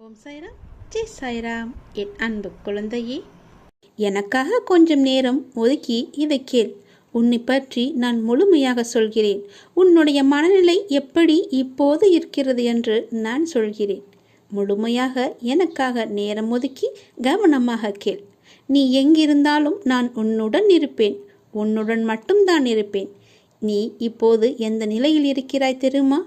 ஓம் சாய்ராம். ஜெய் சாய்ராம். என் அன்பு குழந்தையே எனக்காக கொஞ்சம் நேரம் ஒதுக்கி இதை கேள். உன்னை பற்றி நான் முழுமையாக சொல்கிறேன். உன்னுடைய மனநிலை எப்படி இப்போது இருக்கிறது என்று நான் சொல்கிறேன். முழுமையாக எனக்காக நேரம் ஒதுக்கி கவனமாக கேள். நீ எங்கிருந்தாலும் நான் உன்னுடன் இருப்பேன். உன்னுடன் மட்டும்தான் இருப்பேன். நீ இப்போது எந்த நிலையில் இருக்கிறாய் தெரியுமா?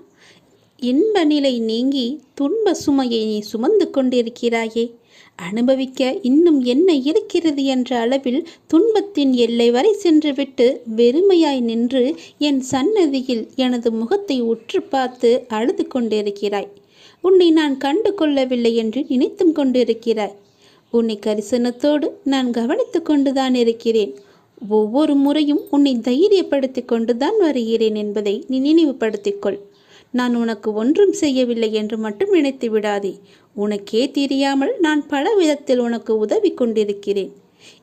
இன்ப நிலை நீங்கி துன்ப சுமையை நீ சுமந்து கொண்டிருக்கிறாயே. அனுபவிக்க இன்னும் என்ன இருக்கிறது என்ற அளவில் துன்பத்தின் எல்லை வரை சென்றுவிட்டு வெறுமையாய் நின்று என் சன்னதியில் எனது முகத்தை உற்று பார்த்து அழுது கொண்டிருக்கிறாய். உன்னை நான் கண்டு கொள்ளவில்லை என்று நினைத்தும் கொண்டிருக்கிறாய். உன்னை கரிசனத்தோடு நான் கவனித்து கொண்டுதான் இருக்கிறேன். ஒவ்வொரு முறையும் உன்னை தைரியப்படுத்தி கொண்டுதான் வருகிறேன் என்பதை நீ நினைவுபடுத்திக்கொள் நான் உனக்கு ஒன்றும் செய்யவில்லை என்று மட்டும் நினைத்து விடாதே. உனக்கே தெரியாமல் நான் பல விதத்தில் உனக்கு உதவி கொண்டிருக்கிறேன்.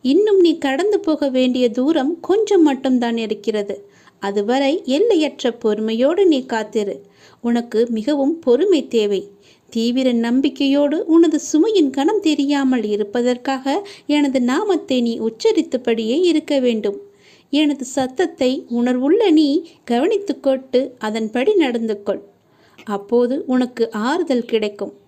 இன்னும் நீ கடந்து போக வேண்டிய தூரம் கொஞ்சம் மட்டும்தான் இருக்கிறது. அதுவரை எல்லையற்ற பொறுமையோடு நீ காத்திரு. உனக்கு மிகவும் பொறுமை தேவை. தீவிர நம்பிக்கையோடு உனது சுமையின் கணம் தெரியாமல் இருப்பதற்காக எனது நாமத்தை நீ உச்சரித்தபடியே இருக்க வேண்டும். எனது சத்தத்தை உணர்வுள்ள நீ கவனித்துக்கொண்டு அதன்படி நடந்து கொள் அப்போது உனக்கு ஆறுதல் கிடைக்கும்.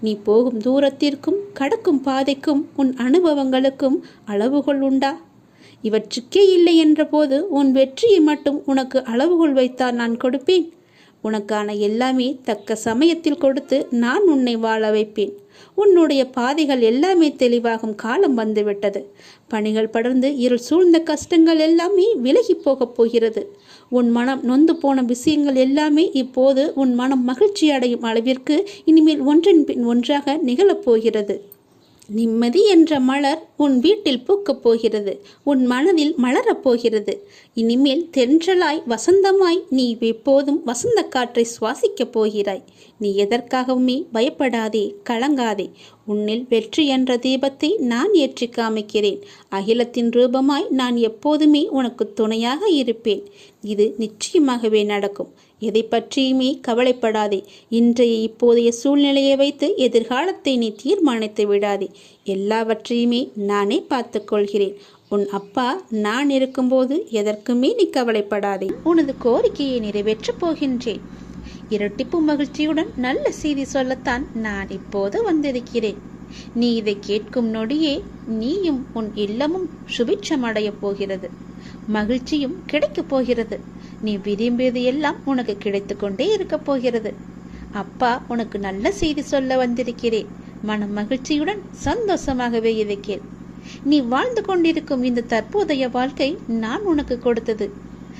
நீ போகும் தூரத்திற்கும் கடக்கும் பாதைக்கும் உன் அனுபவங்களுக்கும் அளவுகள் உண்டா? இவற்றுக்கே இல்லை என்றபோது உன் வெற்றியை மட்டும் உனக்கு அளவுகோல் வைத்தால் நான் கொடுப்பேன். உனக்கான எல்லாமே தக்க சமயத்தில் கொடுத்து நான் உன்னை வாழ வைப்பேன். உன்னுடைய பாதைகள் எல்லாமே தெளிவாகும் காலம் வந்துவிட்டது. பணிகள் படர்ந்து இருள் சூழ்ந்த கஷ்டங்கள் எல்லாமே விலகி போகப் போகிறது. உன் மனம் நொந்து போன விஷயங்கள் எல்லாமே இப்போது உன் மனம் மகிழ்ச்சி அடையும் அளவிற்கு இனிமேல் ஒன்றின் பின் ஒன்றாக நிகழப்போகிறது நிம்மதி என்ற மலர் உன் வீட்டில் பூக்கப் போகிறது. உன் மனதில் மலரப் போகிறது. இனிமேல் தென்றலாய் வசந்தமாய் நீ எப்போதும் வசந்த காற்றை சுவாசிக்கப் போகிறாய். நீ எதற்காகவுமே பயப்படாதே கலங்காதே. உன்னில் வெற்றி என்ற தீபத்தை நான் ஏற்றி காமிக்கிறேன். அகிலத்தின் ரூபமாய் நான் எப்போதுமே உனக்கு துணையாக இருப்பேன். இது நிச்சயமாகவே நடக்கும். எதை பற்றியுமே கவலைப்படாதே. இன்றைய இப்போதைய சூழ்நிலையை வைத்து எதிர்காலத்தை நீ தீர்மானித்து விடாதே. எல்லாவற்றையுமே நானே பார்த்துக்கொள்கிறேன் உன் அப்பா நான் இருக்கும்போது எதற்குமே நீ கவலைப்படாதே. உனது கோரிக்கையை நிறைவேற்றப் போகின்றேன். இரட்டிப்பு மகிழ்ச்சியுடன் நல்ல செய்தி சொல்லத்தான் நான் இப்போது வந்திருக்கிறேன். நீ இதை கேட்கும் நொடியே நீயும் உன் இல்லமும் சுபிட்சம் அடையப் போகிறது. மகிழ்ச்சியும் கிடைக்கப் போகிறது. நீ விரும்பியது எல்லாம் உனக்கு கிடைத்து கொண்டே இருக்கப் போகிறது. அப்பா உனக்கு நல்ல செய்தி சொல்ல வந்திருக்கிறேன். மன மகிழ்ச்சியுடன் சந்தோஷமாகவே இதை கேள் நீ வாழ்ந்து கொண்டிருக்கும் இந்த தற்போதைய வாழ்க்கை நான் உனக்கு கொடுத்தது.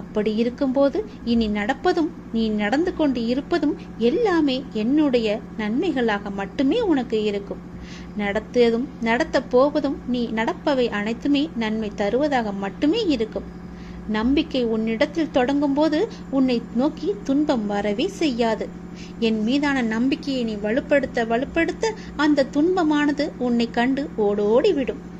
அப்படி இருக்கும்போது இனி நடப்பதும் நீ நடந்து கொண்டு இருப்பதும் எல்லாமே என்னுடைய நன்மைகளாக மட்டுமே உனக்கு இருக்கும். நடத்தியதும் நடத்தப் போவதும் நீ நடப்பவை அனைத்துமே நன்மை தருவதாக மட்டுமே இருக்கும். நம்பிக்கை உன்னிடத்தில் தொடங்கும் போது உன்னை நோக்கி துன்பம் வரவே செய்யாது. என் மீதான நம்பிக்கையை நீ வலுப்படுத்த வலுப்படுத்த அந்த துன்பமானது உன்னை கண்டு ஓடோடி விடும்